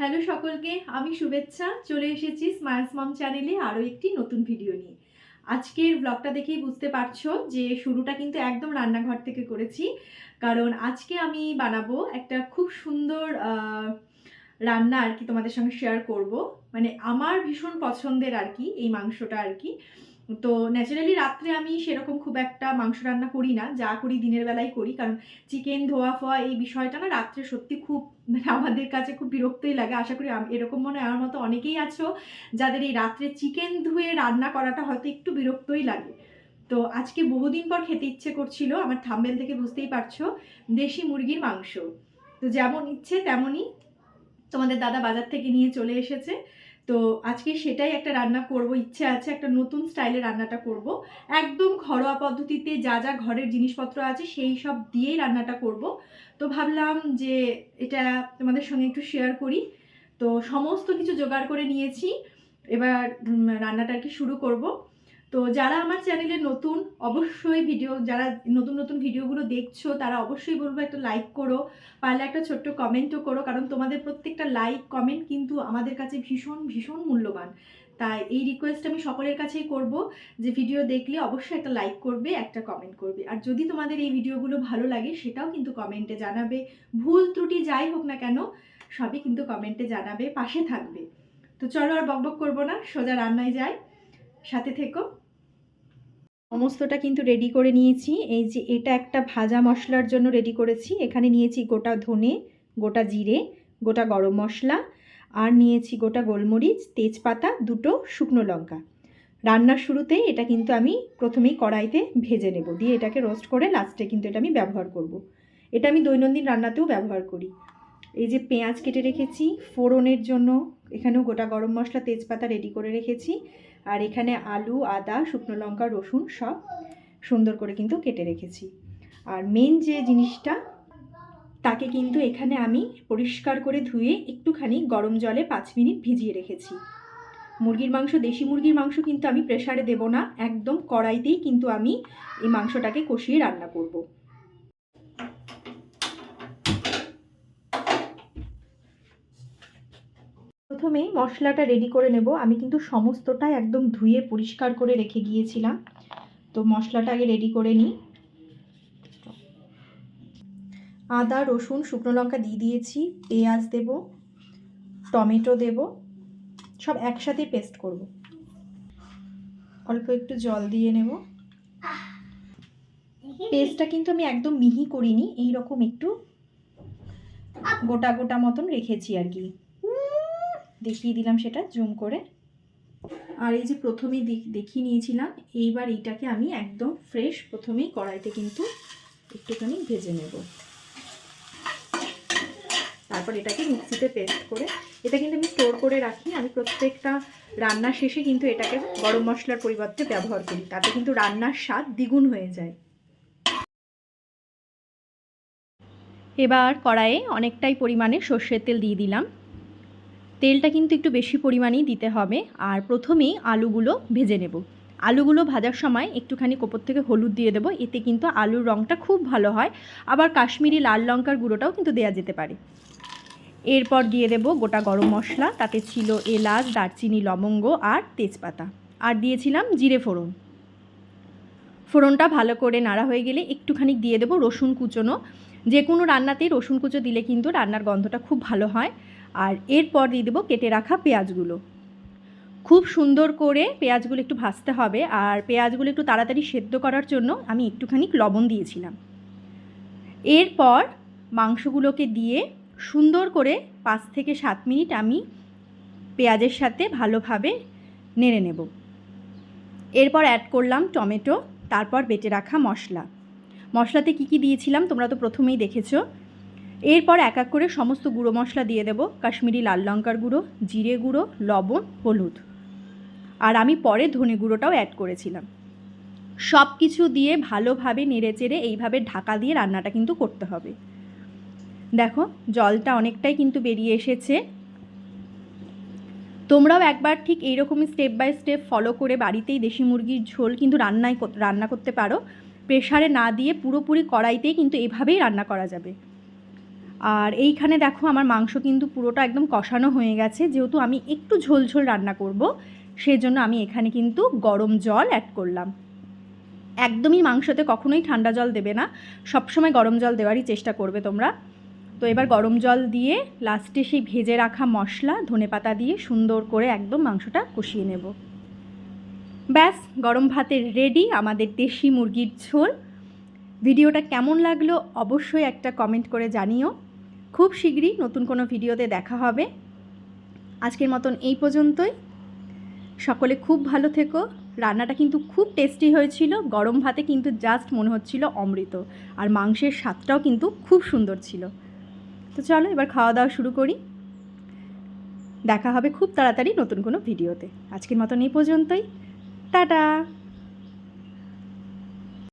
Hello সকলকে, আমি শুভেচ্ছা। চলে এসেছি স্মাইলস মম চ্যানেলে আরও একটি নতুন ভিডিও নিয়ে। আজকের ব্লগটা দেখেই বুঝতে পারছ যে শুরুটা কিন্তু একদম রান্নাঘর থেকে করেছি। কারণ আজকে আমি বানাবো একটা খুব সুন্দর রান্না আর কি তোমাদের সঙ্গে শেয়ার করব। মানে আমার ভীষণ পছন্দের আর কি এই মাংসটা আর কি। তো ন্যাচারালি রাত্রে আমি সেরকম খুব একটা মাংস রান্না করি না, যা করি দিনের বেলায় করি। কারণ চিকেন ধোয়া, ফোয়া এই বিষয়টা না রাত্রে সত্যি খুব মানে আমাদের কাছে খুব বিরক্তই লাগে। আশা করি এরকম মনে হয় আমার মতো অনেকেই আছো যাদের এই রাত্রে চিকেন ধুয়ে রান্না করাটা হয়তো একটু বিরক্তই লাগে। তো আজকে বহুদিন পর খেতে ইচ্ছে করছিল, আমার থাম্বেল থেকে বুঝতেই পারছ, দেশি মুরগির মাংস। তো যেমন ইচ্ছে তেমনই তোমাদের দাদা বাজার থেকে নিয়ে চলে এসেছে। তো আজকে সেটাই একটা রান্না করব, ইচ্ছে আছে একটা নতুন স্টাইলে রান্নাটা করব। একদম ঘরোয়া পদ্ধতিতে যা যা ঘরের জিনিসপত্র আছে সেই সব দিয়েই রান্নাটা করব। তো ভাবলাম যে এটা তোমাদের সঙ্গে একটু শেয়ার করি। তো সমস্ত কিছু জোগাড় করে নিয়েছি। এবার রান্নাটা আর কি শুরু করব। তো যারা আমার চ্যানেলে নতুন, অবশ্যই ভিডিও যারা নতুন নতুন ভিডিওগুলো দেখছ, তারা অবশ্যই বলব একটা লাইক করো, পারলে একটা ছোট্ট কমেন্টও করো, কারণ তোমাদের প্রত্যেকটা লাইক কমেন্ট কিন্তু আমাদের কাছে ভীষণ ভীষণ মূল্যবান। তাই এই রিকোয়েস্ট আমি সকলের কাছেই করব, যে ভিডিও দেখলে অবশ্যই একটা লাইক করবে, একটা কমেন্ট করবে। আর যদি তোমাদের এই ভিডিওগুলো ভালো লাগে, সেটাও কিন্তু কমেন্টে জানাবে। ভুল ত্রুটি যাই হোক না কেন, সবই কিন্তু কমেন্টে জানাবে, পাশে থাকবে। তো চলো আর বকবক করব না, সোজা রান্নায় যাই। সাথে থেকো। সমস্তটা কিন্তু রেডি করে নিয়েছি। এই যে এটা একটা ভাজা মশলার জন্য রেডি করেছি। এখানে নিয়েছি গোটা ধনে, গোটা জিরে, গোটা গরম মশলা আর নিয়েছি গোটা গোলমরিচ, তেজপাতা, দুটো শুকনো লঙ্কা। রান্নার শুরুতেই এটা কিন্তু আমি প্রথমেই কড়াইতে ভেজে নেব। দিয়ে এটাকে রোস্ট করে লাস্টে কিন্তু এটা আমি ব্যবহার করব। এটা আমি দৈনন্দিন রান্নাতেও ব্যবহার করি। এই যে পেঁয়াজ কেটে রেখেছি, ফোড়নের জন্য এখানেও গোটা গরম মশলা, তেজপাতা রেডি করে রেখেছি। আর এখানে আলু, আদা, শুকনো লঙ্কা, রসুন সব সুন্দর করে কিন্তু কেটে রেখেছি। আর মেন যে জিনিসটা, তাকে কিন্তু এখানে আমি পরিষ্কার করে ধুয়ে একটুখানি গরম জলে পাঁচ মিনিট ভিজিয়ে রেখেছি। মুরগির মাংস, দেশি মুরগির মাংস কিন্তু আমি প্রেসারে দেব না, একদম কড়াইতেই কিন্তু আমি এই মাংসটাকে কষিয়ে রান্না করব। প্রথমেই মশলাটা রেডি করে নেব। আমি কিন্তু সমস্তটাই একদম ধুয়ে পরিষ্কার করে রেখে গিয়েছিলাম। তো মশলাটা আগে রেডি করে নিই। আদা, রসুন, শুকনো লঙ্কা দিয়ে দিয়েছি। পেঁয়াজ দেব, টমেটো দেব, সব একসাথে পেস্ট করব। অল্প একটু জল দিয়ে নেব। পেস্টটা কিন্তু আমি একদম মিহি করিনি এই রকম একটু গোটা গোটা মতন রেখেছি আর কি। দেখিয়ে দিলাম সেটা জুম করে। আর এই যে প্রথমেই দেখ- দেখিয়ে নিয়েছিলাম, এইবার এইটাকে আমি একদম ফ্রেশ প্রথমেই কড়াইতে কিন্তু একটুখানি ভেজে নেব। তারপর এটাকে মিক্সিতে পেস্ট করে, এটা কিন্তু আমি স্টোর করে রাখি আমি প্রত্যেকটা রান্নার শেষে কিন্তু এটাকে গরম মশলার পরিবর্তে ব্যবহার করি, তাতে কিন্তু রান্নার স্বাদ দ্বিগুণ হয়ে যায়। এবার কড়াইয়ে অনেকটাই পরিমাণে সর্ষের তেল দিয়ে দিলাম। তেলটা কিন্তু একটু বেশি পরিমাণেই দিতে হবে। আর প্রথমেই আলুগুলো ভেজে নেব। আলুগুলো ভাজার সময় একটুখানি কোপর থেকে হলুদ দিয়ে দেবো, এতে কিন্তু আলুর রঙটা খুব ভালো হয়। আবার কাশ্মীরি লাল লঙ্কার গুঁড়োটাও কিন্তু দেওয়া যেতে পারে। এরপর দিয়ে দেব গোটা গরম মশলা, তাতে ছিল এলাচ, দারচিনি, লবঙ্গ আর তেজপাতা। আর দিয়েছিলাম জিরে ফোড়ন। ফোড়নটা ভালো করে নাড়া হয়ে গেলে একটুখানি দিয়ে দেবো রসুন কুচোনো। যে কোনো রান্নাতেই রসুন কুচো দিলে কিন্তু রান্নার গন্ধটা খুব ভালো হয়। আর এরপর দিয়ে দেবো কেটে রাখা পেঁয়াজগুলো। খুব সুন্দর করে পেঁয়াজগুলো একটু ভাজতে হবে আর পেঁয়াজগুলো একটু তাড়াতাড়ি সেদ্ধ করার জন্য আমি একটুখানি লবণ দিয়েছিলাম। এরপর মাংসগুলোকে দিয়ে সুন্দর করে পাঁচ থেকে সাত মিনিট আমি পেঁয়াজের সাথে ভালোভাবে নেড়ে নেব। এরপর অ্যাড করলাম টমেটো, তারপর বেটে রাখা মশলা। মশলাতে কী কী দিয়েছিলাম তোমরা তো প্রথমেই দেখেছ। এরপর এক এক করে সমস্ত গুঁড়ো মশলা দিয়ে দেবো। কাশ্মীরি লাল লঙ্কার গুঁড়ো, জিরে গুঁড়ো, লবণ, হলুদ। আর আমি পরে ধনে গুঁড়োটাও অ্যাড করেছিলাম। সব কিছু দিয়ে ভালোভাবে নেড়ে চেড়ে এইভাবে ঢাকা দিয়ে রান্নাটা কিন্তু করতে হবে। দেখো, জলটা অনেকটাই কিন্তু বেরিয়ে এসেছে। তোমরাও একবার ঠিক এইরকমই স্টেপ বাই স্টেপ ফলো করে বাড়িতেই দেশি মুরগির ঝোল কিন্তু রান্নায় রান্না করতে পারো। প্রেশারে না দিয়ে পুরোপুরি কড়াইতেই কিন্তু এভাবেই রান্না করা যাবে। আর এইখানে দেখো আমার মাংস কিন্তু পুরোটা একদম কষানো হয়ে গেছে, যেহেতু আমি একটু ঝোল ঝোল রান্না করব সেই জন্য আমি এখানে কিন্তু গরম জল অ্যাড করলাম। একদমই মাংসতে কখনোই ঠান্ডা জল দেবে না, সবসময় গরম জল দেওয়ারই চেষ্টা করবে তোমরা। তো এবার গরম জল দিয়ে লাস্টে সেই ভেজে রাখা মশলা ধনেপাতা দিয়ে সুন্দর করে একদম মাংসটা কষিয়ে নেব। ব্যাস, গরম ভাতের রেডি আমাদের দেশি মুরগির ঝোল। ভিডিওটা কেমন লাগল অবশ্যই একটা কমেন্ট করে জানিও। খুব শীঘ্রই নতুন কোনো ভিডিওতে দেখা হবে। আজকের মতন এই পর্যন্তই। সকলে খুব ভালো থেকো। রান্নাটা কিন্তু খুব টেস্টি হয়েছিল। গরম ভাতে কিন্তু জাস্ট মনে হচ্ছিল অমৃত। আর মাংসের স্বাদটাও কিন্তু খুব সুন্দর ছিল। তো চলো এবার খাওয়া দাওয়া শুরু করি। দেখা হবে খুব তাড়াতাড়ি নতুন কোনো ভিডিওতে। আজকের মতন এই পর্যন্তই। টাটা!